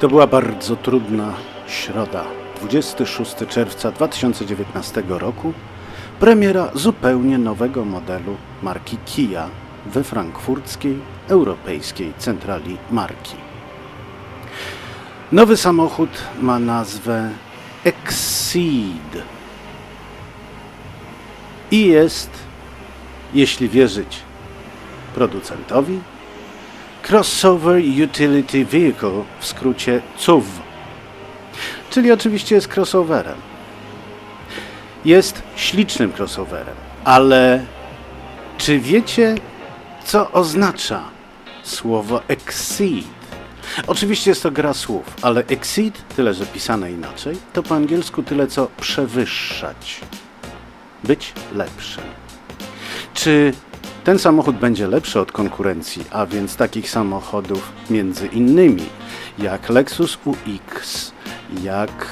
To była bardzo trudna środa, 26 czerwca 2019 roku. Premiera zupełnie nowego modelu marki Kia we frankfurckiej europejskiej centrali marki. Nowy samochód ma nazwę Exceed i jest, jeśli wierzyć producentowi, Crossover Utility Vehicle, w skrócie CUV, czyli oczywiście jest crossoverem. Jest ślicznym crossoverem, ale czy wiecie, co oznacza słowo exceed? Oczywiście jest to gra słów, ale exceed, tyle że pisane inaczej, to po angielsku tyle co przewyższać, być lepszym. Czy ten samochód będzie lepszy od konkurencji, a więc takich samochodów między innymi jak Lexus UX, jak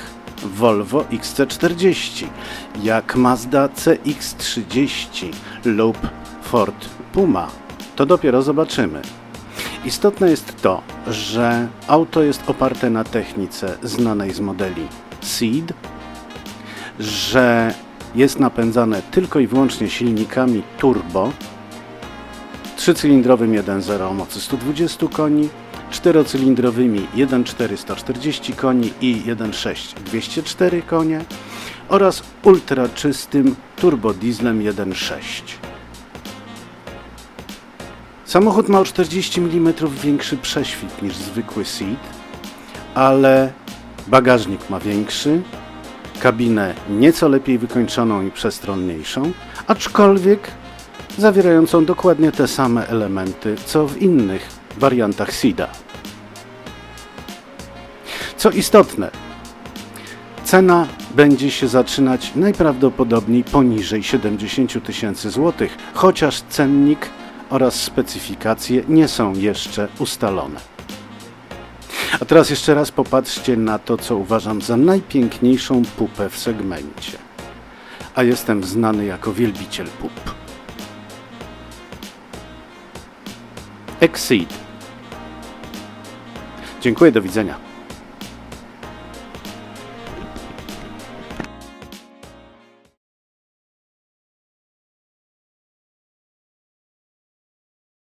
Volvo XC40, jak Mazda CX30 lub Ford Puma, to dopiero zobaczymy. Istotne jest to, że auto jest oparte na technice znanej z modeli Seed, że jest napędzane tylko i wyłącznie silnikami turbo, trzycylindrowym 1.0 o mocy 120 koni, czterocylindrowymi 1.4 140 koni i 1.6 204 konie oraz ultraczystym turbodieslem 1.6. Samochód ma o 40 mm większy prześwit niż zwykły Seat, ale bagażnik ma większy, kabinę nieco lepiej wykończoną i przestronniejszą, aczkolwiek zawierającą dokładnie te same elementy, co w innych wariantach SIDA. Co istotne, cena będzie się zaczynać najprawdopodobniej poniżej 70 000 tysięcy złotych, chociaż cennik oraz specyfikacje nie są jeszcze ustalone. A teraz jeszcze raz popatrzcie na to, co uważam za najpiękniejszą pupę w segmencie. A jestem znany jako wielbiciel pup. Exceed. Dziękuję, do widzenia.